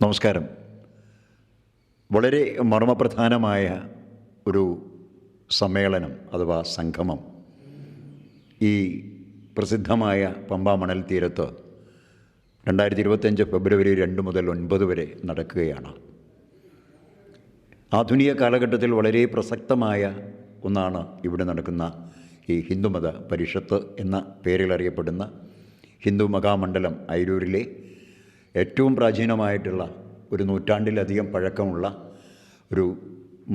നമസ്കാരം. വളരെ മർമ്മപ്രധാനമായ ഒരു സമ്മേളനം അഥവാ സംഗമം ഈ പ്രസിദ്ധമായ പമ്പാ മണൽ തീരത്ത് രണ്ടായിരത്തി ഇരുപത്തഞ്ച് ഫെബ്രുവരി രണ്ട് മുതൽ ഒൻപത് വരെ നടക്കുകയാണ്. ആധുനിക കാലഘട്ടത്തിൽ വളരെ പ്രസക്തമായ ഒന്നാണ് ഇവിടെ നടക്കുന്ന ഈ ഹിന്ദുമത പരിഷത്ത് എന്ന പേരിൽ അറിയപ്പെടുന്ന ഹിന്ദു മഹാമണ്ഡലം അയിരൂരിലെ ഏറ്റവും പ്രാചീനമായിട്ടുള്ള ഒരു നൂറ്റാണ്ടിലധികം പഴക്കമുള്ള ഒരു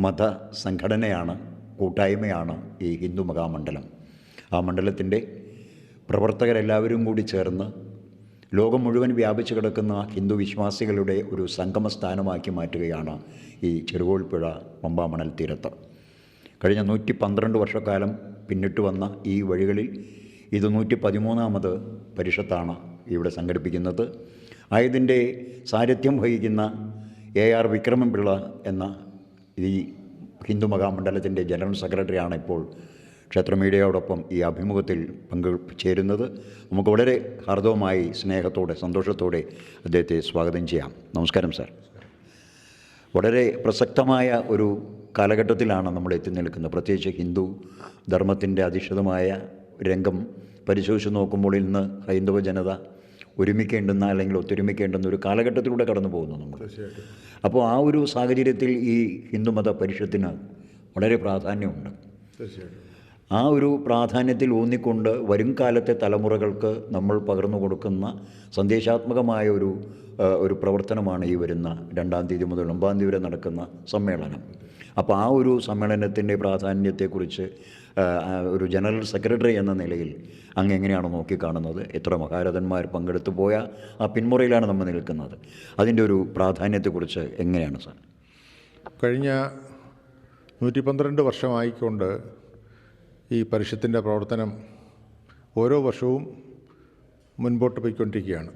മത സംഘടനയാണ് കൂട്ടായ്മയാണ് ഈ ഹിന്ദു മഹാമണ്ഡലം. ആ മണ്ഡലത്തിന്റെ പ്രവർത്തകരെല്ലാവരും കൂടി ചേർന്ന് ലോകം മുഴുവൻ വ്യാപിച്ചു കിടക്കുന്ന ഹിന്ദു വിശ്വാസികളുടെ ഒരു സംഗമ സ്ഥാനമാക്കി മാറ്റുകയാണ് ഈ ചെറുകോൽപ്പുഴ പമ്പാമണൽ തീരത്ത്. കഴിഞ്ഞ നൂറ്റി പന്ത്രണ്ട് വർഷക്കാലം പിന്നിട്ട് വന്ന ഈ വഴികളിൽ ഇത് നൂറ്റി പതിമൂന്നാമത് പരിഷത്താണ് ഇവിടെ സംഘടിപ്പിക്കുന്നത്. ആയതിന്റെ സാരഥ്യം വഹിക്കുന്ന എ ആർ വിക്രമൻപിള്ള എന്ന ഈ ഹിന്ദു മഹാമണ്ഡലത്തിന്റെ ജനറൽ സെക്രട്ടറിയാണ് ഇപ്പോൾ ക്ഷേത്ര മീഡിയയോടൊപ്പം ഈ അഭിമുഖത്തിൽ പങ്കുചേരുന്നത് നമുക്ക് വളരെ ഹാർദവമായി സ്നേഹത്തോടെ സന്തോഷത്തോടെ അദ്ദേഹത്തെ സ്വാഗതം ചെയ്യാം. നമസ്കാരം സാർ. വളരെ പ്രസക്തമായ ഒരു കാലഘട്ടത്തിലാണ് നമ്മൾ എത്തി നിൽക്കുന്നത്. പ്രത്യേകിച്ച് ഹിന്ദു ധർമ്മത്തിന്റെ അധിഷ്ഠിതമായ രംഗം പരിശോധിച്ച് നോക്കുമ്പോൾ ഇന്ന് ഹൈന്ദവ ജനത ഒരുമിക്കേണ്ടുന്ന അല്ലെങ്കിൽ ഒത്തൊരുമിക്കേണ്ടുന്ന ഒരു കാലഘട്ടത്തിലൂടെ കടന്നു പോകുന്നു നമ്മൾ. അപ്പോൾ ആ ഒരു സാഹചര്യത്തിൽ ഈ ഹിന്ദുമത പരിഷത്തിന് വളരെ പ്രാധാന്യമുണ്ട്. ആ ഒരു പ്രാധാന്യത്തിൽ ഊന്നിക്കൊണ്ട് വരും കാലത്തെ തലമുറകൾക്ക് നമ്മൾ പകർന്നു കൊടുക്കുന്ന സന്ദേശാത്മകമായ ഒരു ഒരു പ്രവർത്തനമാണ് ഈ വരുന്ന രണ്ടാം തീയതി മുതൽ ഒമ്പതാം തീയതി വരെ നടക്കുന്ന സമ്മേളനം. അപ്പോൾ ആ ഒരു സമ്മേളനത്തിന്റെ പ്രാധാന്യത്തെക്കുറിച്ച് ഒരു ജനറൽ സെക്രട്ടറി എന്ന നിലയിൽ അങ്ങ് എങ്ങനെയാണ് നോക്കിക്കാണുന്നത് എത്ര മഹാരഥന്മാർ പങ്കെടുത്തു പോയ ആ പിന്മുറയിലാണ് നമ്മൾ നിൽക്കുന്നത്. അതിന്റെ ഒരു പ്രാധാന്യത്തെക്കുറിച്ച് എങ്ങനെയാണ് സാർ? കഴിഞ്ഞ നൂറ്റി പന്ത്രണ്ട് വർഷമായിക്കൊണ്ട് ഈ പരിഷത്തിന്റെ പ്രവർത്തനം ഓരോ വർഷവും മുൻപോട്ട് പോയിക്കൊണ്ടിരിക്കുകയാണ്.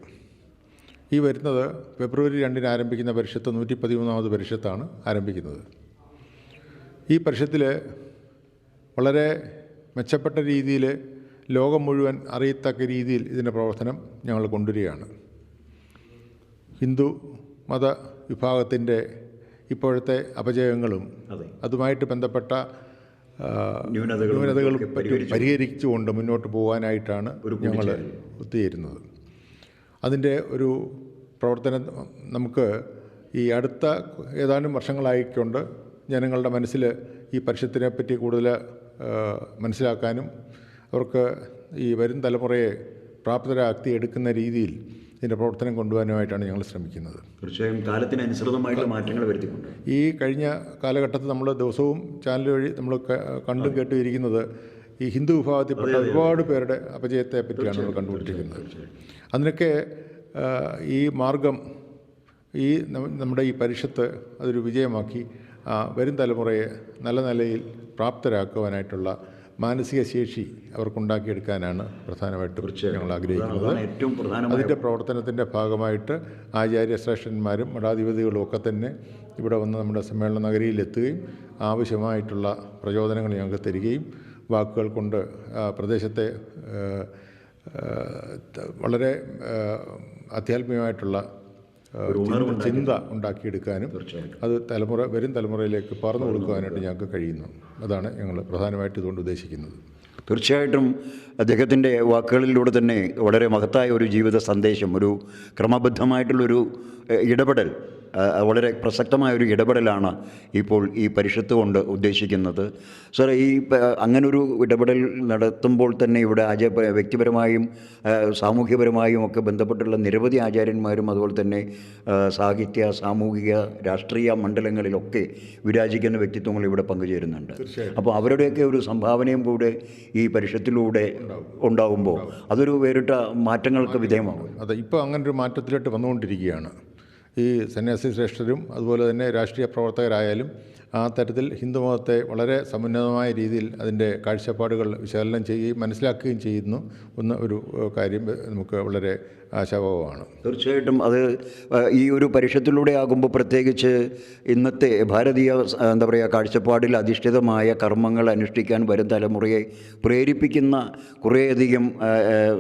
ഈ വരുന്നത് ഫെബ്രുവരി രണ്ടിന് ആരംഭിക്കുന്ന പരിഷത്ത് നൂറ്റി പതിമൂന്നാമത് പരിഷത്താണ് ആരംഭിക്കുന്നത്. ഈ പരിഷത്തിൽ വളരെ മെച്ചപ്പെട്ട രീതിയിൽ ലോകം മുഴുവൻ അറിയത്തക്ക രീതിയിൽ ഇതിന്റെ പ്രവർത്തനം ഞങ്ങൾ കൊണ്ടുവരികയാണ്. ഹിന്ദു മത വിഭാഗത്തിന്റെ ഇപ്പോഴത്തെ അപജയങ്ങളും അതുമായിട്ട് ബന്ധപ്പെട്ട ന്യൂനതകൾ പരിഹരിച്ചുകൊണ്ട് മുന്നോട്ട് പോകാനായിട്ടാണ് ഒരു ഞങ്ങൾ ഒത്തുചേരുന്നത്. അതിന്റെ ഒരു പ്രവർത്തനം നമുക്ക് ഈ അടുത്ത ഏതാനും വർഷങ്ങളായിക്കൊണ്ട് ജനങ്ങളുടെ മനസ്സിൽ ഈ പരിഷത്തിനെ പറ്റി കൂടുതൽ മനസ്സിലാക്കാനും അവർക്ക് ഈ വരും തലമുറയെ പ്രാപ്തരാക്കി എടുക്കുന്ന രീതിയിൽ ഇതിന്റെ പ്രവർത്തനം കൊണ്ടുപോകാനുമായിട്ടാണ് ഞങ്ങൾ ശ്രമിക്കുന്നത്. തീർച്ചയായും കാലത്തിനനുസൃതമായിട്ടുള്ള മാറ്റങ്ങൾ വരുത്തിക്കൊണ്ട്. ഈ കഴിഞ്ഞ കാലഘട്ടത്തിൽ നമ്മൾ ദിവസവും ചാനൽ വഴി നമ്മൾ കണ്ടും കേട്ടും ഇരിക്കുന്നത് ഈ ഹിന്ദു വിഭാഗത്തിൽപ്പെട്ട ഒരുപാട് പേരുടെ അപജയത്തെ പറ്റിയാണ് നമ്മൾ കണ്ടുകൊണ്ടിരിക്കുന്നത്. അതിനൊക്കെ ഈ മാർഗം ഈ നമ്മുടെ ഈ പരിഷത്ത് അതൊരു വിജയമാക്കി വരും തലമുറയെ നല്ല നിലയിൽ പ്രാപ്തരാക്കുവാനായിട്ടുള്ള മാനസിക ശേഷി അവർക്കുണ്ടാക്കിയെടുക്കാനാണ് പ്രധാനമായിട്ടും ഞങ്ങൾ ആഗ്രഹിക്കുന്നത്. ഏറ്റവും അതിന്റെ പ്രവർത്തനത്തിന്റെ ഭാഗമായിട്ട് ആചാര്യശ്രേഷ്ഠന്മാരും മഠാധിപതികളും ഒക്കെ തന്നെ ഇവിടെ വന്ന് നമ്മുടെ സമ്മേളന നഗരിയിലെത്തുകയും ആവശ്യമായിട്ടുള്ള പ്രചോദനങ്ങൾ ഞങ്ങൾക്ക് തരികയും വാക്കുകൾ കൊണ്ട് പ്രദേശത്തെ വളരെ അത്യാത്മീയമായിട്ടുള്ള ആധ്യാത്മികമായിട്ടുള്ള ചിന്ത- ഉണ്ടാക്കിയെടുക്കാനും അത് തലമുറ വരും തലമുറയിലേക്ക് പറഞ്ഞു കൊടുക്കുവാനായിട്ട് ഞങ്ങൾക്ക് കഴിയുന്നു. അതാണ് ഞങ്ങൾ പ്രധാനമായിട്ട് ഇതുകൊണ്ട് ഉദ്ദേശിക്കുന്നത്. തീർച്ചയായിട്ടും അദ്ദേഹത്തിന്റെ വാക്കുകളിലൂടെ തന്നെ വളരെ മഹത്തായ ഒരു ജീവിത സന്ദേശം ഒരു ക്രമബദ്ധമായിട്ടുള്ളൊരു ഇടപെടൽ വളരെ പ്രസക്തമായ ഒരു ഇടപെടലാണ് ഇപ്പോൾ ഈ പരിഷത്ത് കൊണ്ട് ഉദ്ദേശിക്കുന്നത്. സാർ ഈ അങ്ങനൊരു ഇടപെടൽ നടത്തുമ്പോൾ തന്നെ ഇവിടെ ആചാര വ്യക്തിപരമായും സാമൂഹ്യപരമായും ഒക്കെ ബന്ധപ്പെട്ടുള്ള നിരവധി ആചാര്യന്മാരും അതുപോലെ തന്നെ സാഹിത്യ സാമൂഹിക രാഷ്ട്രീയ മണ്ഡലങ്ങളിലൊക്കെ വിരാജിക്കുന്ന വ്യക്തിത്വങ്ങൾ ഇവിടെ പങ്കുചേരുന്നുണ്ട്. അപ്പോൾ അവരുടെയൊക്കെ ഒരു സംഭാവനയും കൂടെ ഈ പരിഷത്തിലൂടെ ഉണ്ടാകുമ്പോൾ അതൊരു വേറിട്ട മാറ്റങ്ങൾക്ക് വിധേയമാകും. അതെ ഇപ്പോൾ അങ്ങനൊരു മാറ്റത്തിലോട്ട് വന്നുകൊണ്ടിരിക്കുകയാണ്. ഈ സന്യാസി ശ്രേഷ്ഠരും അതുപോലെ തന്നെ രാഷ്ട്രീയ പ്രവർത്തകരായാലും ആ തരത്തിൽ ഹിന്ദുമതത്തെ വളരെ സമുന്നതമായ രീതിയിൽ അതിന്റെ കാഴ്ചപ്പാടുകൾ വിശകലനം ചെയ്യുകയും മനസ്സിലാക്കുകയും ചെയ്യുന്നു എന്ന ഒരു കാര്യം നമുക്ക് വളരെ ആശാവഹമാണ്. തീർച്ചയായിട്ടും അത് ഈ ഒരു പരിഷത്തിലൂടെ ആകുമ്പോൾ പ്രത്യേകിച്ച് ഇന്നത്തെ ഭാരതീയ എന്താ പറയുക കാഴ്ചപ്പാടിൽ അധിഷ്ഠിതമായ കർമ്മങ്ങൾ അനുഷ്ഠിക്കാൻ വരും തലമുറയെ പ്രേരിപ്പിക്കുന്ന കുറേയധികം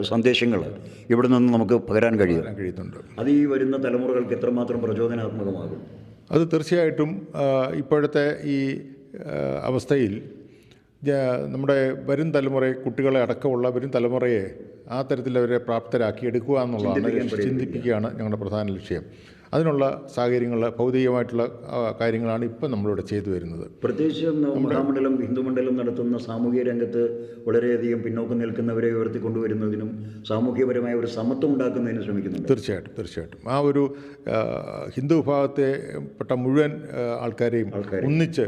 സന്ദേശങ്ങൾ ഇവിടെ നിന്ന് നമുക്ക് പകരാൻ കഴിയും. കഴിയുന്നുണ്ട്. അത് ഈ വരുന്ന തലമുറകൾക്ക് എത്രമാത്രം പ്രചോദനാത്മകമാകും? അത് തീർച്ചയായിട്ടും ഇപ്പോഴത്തെ ഈ അവസ്ഥയിൽ നമ്മുടെ വരും തലമുറയെ കുട്ടികളെ അടക്കമുള്ള വരും തലമുറയെ ആ തരത്തിൽ അവരെ പ്രാപ്തരാക്കി എടുക്കുക എന്നുള്ളതാണ് ചിന്തിപ്പിക്കുകയാണ് ഞങ്ങളുടെ പ്രധാന ലക്ഷ്യം. അതിനുള്ള സാഹചര്യങ്ങൾ ഭൗതികമായിട്ടുള്ള കാര്യങ്ങളാണ് ഇപ്പം നമ്മളിവിടെ ചെയ്തു വരുന്നത്. പ്രത്യേകിച്ച് മഹാമണ്ഡലം ഹിന്ദുമണ്ഡലം നടത്തുന്ന സാമൂഹിക രംഗത്ത് വളരെയധികം പിന്നോക്കം നിൽക്കുന്നവരെ ഉയർത്തി കൊണ്ടുവരുന്നതിനും സാമൂഹികപരമായ ഒരു സമത്വം ഉണ്ടാക്കുന്നതിനും ശ്രമിക്കുന്നു തീർച്ചയായിട്ടും തീർച്ചയായിട്ടും. ആ ഒരു ഹിന്ദു വിഭാഗത്തെ പെട്ട മുഴുവൻ ആൾക്കാരെയും ഒന്നിച്ച്.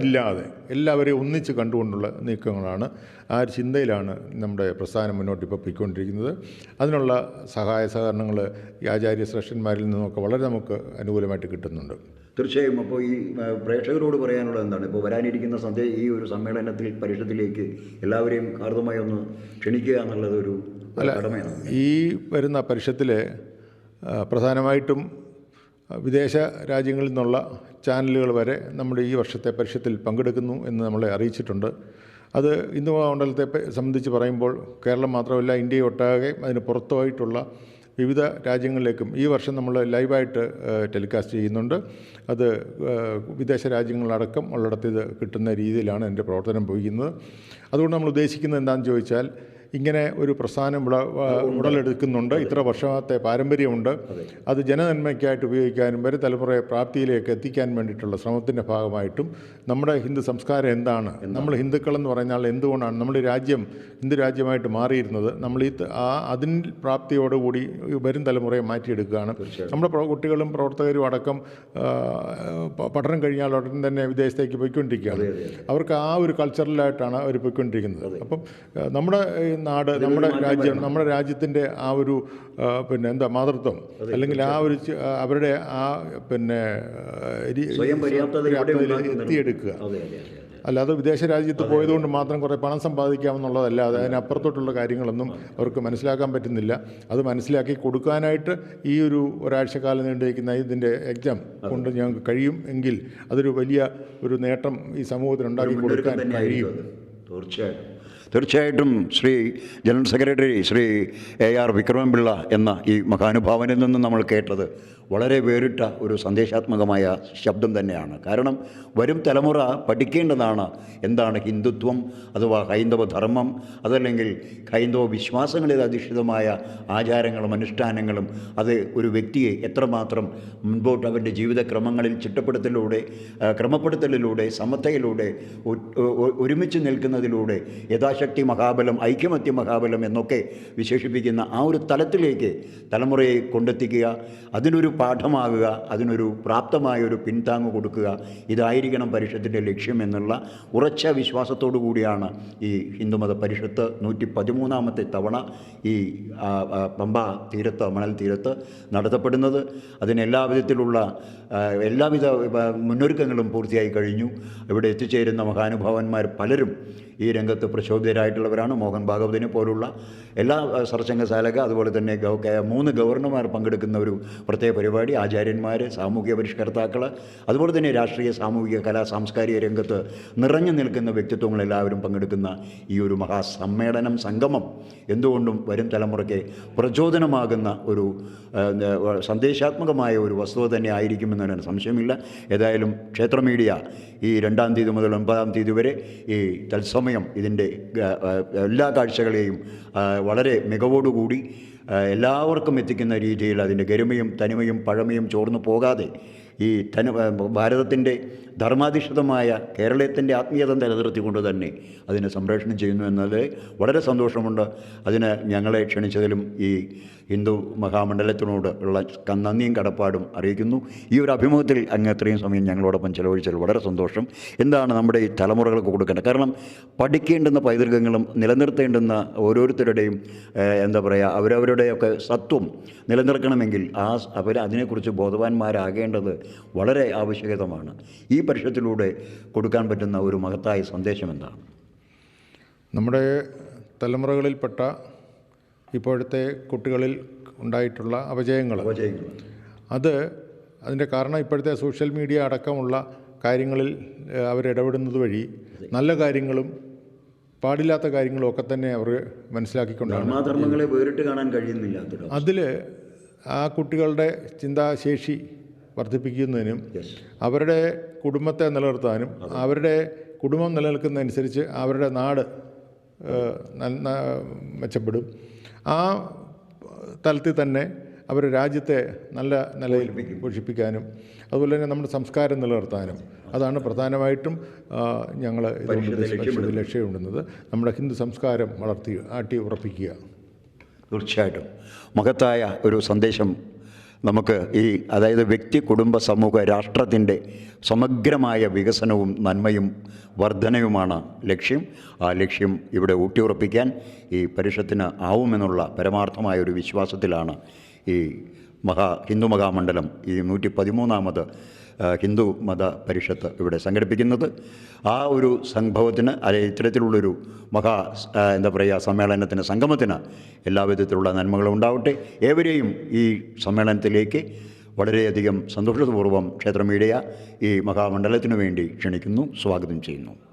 ഇല്ലാതെ. എല്ലാവരെയും ഒന്നിച്ച് കണ്ടുകൊണ്ടുള്ള നീക്കങ്ങളാണ്. ആ ഒരു ചിന്തയിലാണ് നമ്മുടെ പ്രസ്ഥാനം മുന്നോട്ട് ഇപ്പോൾ പോയിക്കൊണ്ടിരിക്കുന്നത്. അതിനുള്ള സഹായ സഹകരണങ്ങൾ ഈ ആചാര്യ ശ്രേഷ്ഠന്മാരിൽ നിന്നൊക്കെ വളരെ നമുക്ക് അനുകൂലമായിട്ട് കിട്ടുന്നുണ്ട്. തീർച്ചയായും അപ്പോൾ ഈ പ്രേക്ഷകരോട് പറയാനുള്ളത് എന്താണ്? ഇപ്പോൾ വരാനിരിക്കുന്ന സന്ധ്യ ഈ ഒരു സമ്മേളനത്തിൽ പരിഷത്തിലേക്ക് എല്ലാവരെയും ഹാർദമായി ഒന്ന് ക്ഷണിക്കുക എന്നുള്ളത് ഒരു കടമയാണ്. ഈ വരുന്ന പരിഷത്തിൽ പ്രധാനമായിട്ടും വിദേശ രാജ്യങ്ങളിൽ നിന്നുള്ള ചാനലുകൾ വരെ നമ്മുടെ ഈ വർഷത്തെ പരിഷത്തിൽ പങ്കെടുക്കുന്നു എന്ന് നമ്മളെ അറിയിച്ചിട്ടുണ്ട്. അത് ഹിന്ദു മണ്ഡലത്തെ സംബന്ധിച്ച് പറയുമ്പോൾ കേരളം മാത്രമല്ല ഇന്ത്യയൊട്ടാകെ അതിന് പുറത്തുമായിട്ടുള്ള വിവിധ രാജ്യങ്ങളിലേക്കും ഈ വർഷം നമ്മൾ ലൈവായിട്ട് ടെലികാസ്റ്റ് ചെയ്യുന്നുണ്ട്. അത് വിദേശ രാജ്യങ്ങളടക്കം ഉള്ളിടത്ത് ഇത് കിട്ടുന്ന രീതിയിലാണ് എന്റെ പ്രവർത്തനം പോയിരിക്കുന്നത് അതുകൊണ്ട് നമ്മൾ ഉദ്ദേശിക്കുന്നത് എന്താണെന്ന് ചോദിച്ചാൽ ഇങ്ങനെ ഒരു പ്രസ്ഥാനം ഇവിടെ ഉടലെടുക്കുന്നുണ്ട്. ഇത്ര വർഷത്തെ പാരമ്പര്യമുണ്ട്. അത്. ജനനന്മയ്ക്കായിട്ട് ഉപയോഗിക്കാനും വരെ തലമുറയെ പ്രാപ്തിയിലേക്ക് എത്തിക്കാൻ വേണ്ടിയിട്ടുള്ള ശ്രമത്തിന്റെ ഭാഗമായിട്ടും നമ്മുടെ ഹിന്ദു സംസ്കാരം എന്താണ്? നമ്മൾ ഹിന്ദുക്കളെന്ന് പറഞ്ഞാൽ എന്തുകൊണ്ടാണ്? നമ്മുടെ രാജ്യം ഹിന്ദു രാജ്യമായിട്ട് മാറിയിരുന്നത്. നമ്മൾ ഈ ആ അതിൻ പ്രാപ്തിയോടുകൂടി വരും തലമുറയെ മാറ്റിയെടുക്കുകയാണ്. നമ്മുടെ കുട്ടികളും പ്രവർത്തകരും അടക്കം പഠനം കഴിഞ്ഞാൽ ഉടൻ തന്നെ വിദേശത്തേക്ക് പോയിക്കൊണ്ടിരിക്കുകയാണ്. അവർക്ക് ആ ഒരു കൾച്ചറലായിട്ടാണ് അവർ പോയിക്കൊണ്ടിരിക്കുന്നത്. അപ്പം നമ്മുടെ നാട് നമ്മുടെ രാജ്യം നമ്മുടെ രാജ്യത്തിന്റെ ആ ഒരു പിന്നെ എന്താ മാതൃത്വം? അല്ലെങ്കിൽ ആ ഒരു അവരുടെ ആ പിന്നെ എത്തിയെടുക്കുക. അല്ലാതെ വിദേശ രാജ്യത്ത് പോയതുകൊണ്ട് മാത്രം കുറേ പണം സമ്പാദിക്കാമെന്നുള്ളതല്ലാതെ അതിനപ്പുറത്തോട്ടുള്ള കാര്യങ്ങളൊന്നും അവർക്ക് മനസ്സിലാക്കാൻ പറ്റുന്നില്ല. അത് മനസ്സിലാക്കി കൊടുക്കാനായിട്ട് ഈ ഒരു ഒരാഴ്ചക്കാലം നീണ്ടിരിക്കുന്ന ഇതിന്റെ എക്സാം കൊണ്ട് ഞങ്ങൾക്ക് കഴിയും എങ്കിൽ അതൊരു വലിയ ഒരു നേട്ടം ഈ സമൂഹത്തിന് ഉണ്ടാക്കി കൊടുക്കാൻ കഴിയും. തീർച്ചയായിട്ടും. തീർച്ചയായിട്ടും Shri general secretary Shri A R Vikramapillai എന്ന ഈ മഹാനുഭാവനിൽ നിന്ന് നമ്മൾ കേട്ടത് വളരെ വേറിട്ട ഒരു സന്ദേശാത്മകമായ ശബ്ദം തന്നെയാണ്. കാരണം വരും തലമുറ പഠിക്കേണ്ടതാണ് എന്താണ് ഹിന്ദുത്വം അഥവാ ഹൈന്ദവ ധർമ്മം അതല്ലെങ്കിൽ ഹൈന്ദവ വിശ്വാസങ്ങളിൽ അധിഷ്ഠിതമായ ആചാരങ്ങളും അനുഷ്ഠാനങ്ങളും അത് ഒരു വ്യക്തിയെ എത്രമാത്രം മുൻപോട്ട് അവന്റെ ജീവിതക്രമങ്ങളിൽ ചിട്ടപ്പെടുത്തലിലൂടെ ക്രമപ്പെടുത്തലിലൂടെ സമത്തയിലൂടെ ഒരുമിച്ച് നിൽക്കുന്നതിലൂടെ യഥാശക്തി മഹാബലം ഐക്യമത്യ മഹാബലം എന്നൊക്കെ വിശേഷിപ്പിക്കുന്ന ആ ഒരു തലത്തിലേക്ക് തലമുറയെ കൊണ്ടെത്തിക്കുക അതിനൊരു പാഠമാകുക അതിനൊരു പ്രാപ്തമായ ഒരു പിൻതാങ് കൊടുക്കുക ഇതായിരിക്കണം പരിഷത്തിന്റെ ലക്ഷ്യമെന്നുള്ള ഉറച്ച വിശ്വാസത്തോടു കൂടിയാണ് ഈ ഹിന്ദുമത പരിഷത്ത് നൂറ്റി പതിമൂന്നാമത്തെ തവണ ഈ പമ്പ തീരത്ത് മണൽ തീരത്ത് നടത്തപ്പെടുന്നത്. അതിനെല്ലാ വിധത്തിലുള്ള എല്ലാവിധ മുന്നൊരുക്കങ്ങളും പൂർത്തിയായി കഴിഞ്ഞു. ഇവിടെ എത്തിച്ചേരുന്ന മഹാനുഭാവന്മാർ പലരും ഈ രംഗത്ത് പ്രചോദിതരായിട്ടുള്ളവരാണ് മോഹൻ ഭാഗവതിനെ പോലുള്ള എല്ലാ സർസംഘശാലക അതുപോലെ തന്നെ മൂന്ന് ഗവർണർമാർ പങ്കെടുക്കുന്ന ഒരു പ്രത്യേക പരിപാടി ആചാര്യന്മാർ സാമൂഹിക പരിഷ്കർത്താക്കൾ അതുപോലെ തന്നെ രാഷ്ട്രീയ സാമൂഹിക കലാ സാംസ്കാരിക രംഗത്ത് നിറഞ്ഞു നിൽക്കുന്ന വ്യക്തിത്വങ്ങൾ എല്ലാവരും പങ്കെടുക്കുന്ന ഈ ഒരു മഹാസമ്മേളനം സംഗമം എന്തുകൊണ്ടും വരും തലമുറയ്ക്ക് പ്രചോദനമാകുന്ന ഒരു സന്ദേശാത്മകമായ ഒരു വസ്തുത തന്നെ ആയിരിക്കുമെന്നതിന് സംശയമില്ല. ഏതായാലും ക്ഷേത്ര മീഡിയ ഈ രണ്ടാം തീയതി മുതൽ ഒൻപതാം തീയതി വരെ ഈ തത്സമയം ഇതിന്റെ എല്ലാ കാഴ്ചകളെയും വളരെ മികവോടുകൂടി എല്ലാവർക്കും എത്തിക്കുന്ന രീതിയിൽ അതിന്റെ ഗരിമയും തനിമയും പഴമയും ചോർന്നു പോകാതെ ഈ തന ഭാരതത്തിന്റെ ധർമാധിഷ്ഠിതമായ കേരളത്തിന്റെ ആത്മീയത നിലനിർത്തിക്കൊണ്ട് തന്നെ അതിനെ സംപ്രേഷണം ചെയ്യുന്നു എന്നത് വളരെ സന്തോഷമുണ്ട്. അതിന് ഞങ്ങളെ ക്ഷണിച്ചതിലും ഈ ഹിന്ദു മഹാമണ്ഡലത്തിനോട് ഉള്ള നന്ദിയും കടപ്പാടും അറിയിക്കുന്നു. ഈ ഒരു അഭിമുഖത്തിൽ അങ്ങ് എത്രയും സമയം ഞങ്ങളോടൊപ്പം ചെലവഴിച്ചതിൽ വളരെ സന്തോഷം. എന്താണ് നമ്മുടെ ഈ തലമുറകൾക്ക് കൊടുക്കേണ്ടത്? കാരണം പഠിക്കേണ്ടുന്ന പൈതൃകങ്ങളും നിലനിർത്തേണ്ടുന്ന ഓരോരുത്തരുടെയും എന്താ പറയുക അവരവരുടെയൊക്കെ സത്വം നിലനിർത്തണമെങ്കിൽ ആ അവർ അതിനെക്കുറിച്ച് ബോധവാന്മാരാകേണ്ടത് വളരെ ആവശ്യകതമാണ്. ഈ പരിഷത്തിലൂടെ കൊടുക്കാൻ പറ്റുന്ന ഒരു മഹത്തായ സന്ദേശം എന്താണ്? നമ്മുടെ തലമുറകളിൽപ്പെട്ട ഇപ്പോഴത്തെ കുട്ടികളിൽ ഉണ്ടായിട്ടുള്ള അപജയങ്ങൾ. അപജയങ്ങൾ. അത് അതിന്റെ കാരണം ഇപ്പോഴത്തെ സോഷ്യൽ മീഡിയ അടക്കമുള്ള കാര്യങ്ങളിൽ അവരിടപെടുന്നത് വഴി നല്ല കാര്യങ്ങളും പാടില്ലാത്ത കാര്യങ്ങളും ഒക്കെ തന്നെ അവർ മനസ്സിലാക്കിക്കൊണ്ടാണ്. ധർമ്മങ്ങളെ വേറിട്ട് കാണാൻ കഴിയുന്നില്ല അതിൽ ആ കുട്ടികളുടെ ചിന്താശേഷി വർദ്ധിപ്പിക്കുന്നതിനും അവരുടെ കുടുംബത്തെ നിലനിർത്താനും അവരുടെ കുടുംബം നിലനിൽക്കുന്നതനുസരിച്ച് അവരുടെ നാട് മെച്ചപ്പെടും. ആ തലത്തിൽ തന്നെ അവർ രാജ്യത്തെ നല്ല നിലയിൽ പോഷിപ്പിക്കാനും അതുപോലെ തന്നെ നമ്മുടെ സംസ്കാരം നിലനിർത്താനും അതാണ് പ്രധാനമായിട്ടും ഞങ്ങൾ ഇതുകൊണ്ട് ലക്ഷ്യമിടുന്നത്. നമ്മുടെ ഹിന്ദു സംസ്കാരം വളർത്തി ആട്ടി ഉറപ്പിക്കുക. തീർച്ചയായിട്ടും. മഹത്തായ ഒരു സന്ദേശം നമുക്ക് ഈ അതായത് വ്യക്തി കുടുംബ സമൂഹ രാഷ്ട്രത്തിന്റെ സമഗ്രമായ വികസനവും നന്മയും വർധനയുമാണ് ലക്ഷ്യം. ആ ലക്ഷ്യം ഇവിടെ ഊട്ടിയുറപ്പിക്കാൻ ഈ പരിഷത്തിന് ആവുമെന്നുള്ള പരമാർത്ഥമായ ഒരു വിശ്വാസത്തിലാണ് ഈ മഹാ ഹിന്ദു മഹാമണ്ഡലം ഈ നൂറ്റി പതിമൂന്നാമത് ഹിന്ദു മത പരിഷത്ത് ഇവിടെ സംഘടിപ്പിക്കുന്നത്. ആ ഒരു സംഭവത്തിന് അല്ലെ ഇത്തരത്തിലുള്ളൊരു മഹാ എന്താ പറയുക സമ്മേളനത്തിന് സംഗമത്തിന് എല്ലാവിധത്തിലുള്ള നന്മകളും ഉണ്ടാവട്ടെ. ഏവരെയും ഈ സമ്മേളനത്തിലേക്ക് വളരെയധികം സന്തോഷപൂർവം ക്ഷേത്ര മീഡിയ ഈ മഹാമണ്ഡലത്തിനു വേണ്ടി ക്ഷണിക്കുന്നു സ്വാഗതം ചെയ്യുന്നു.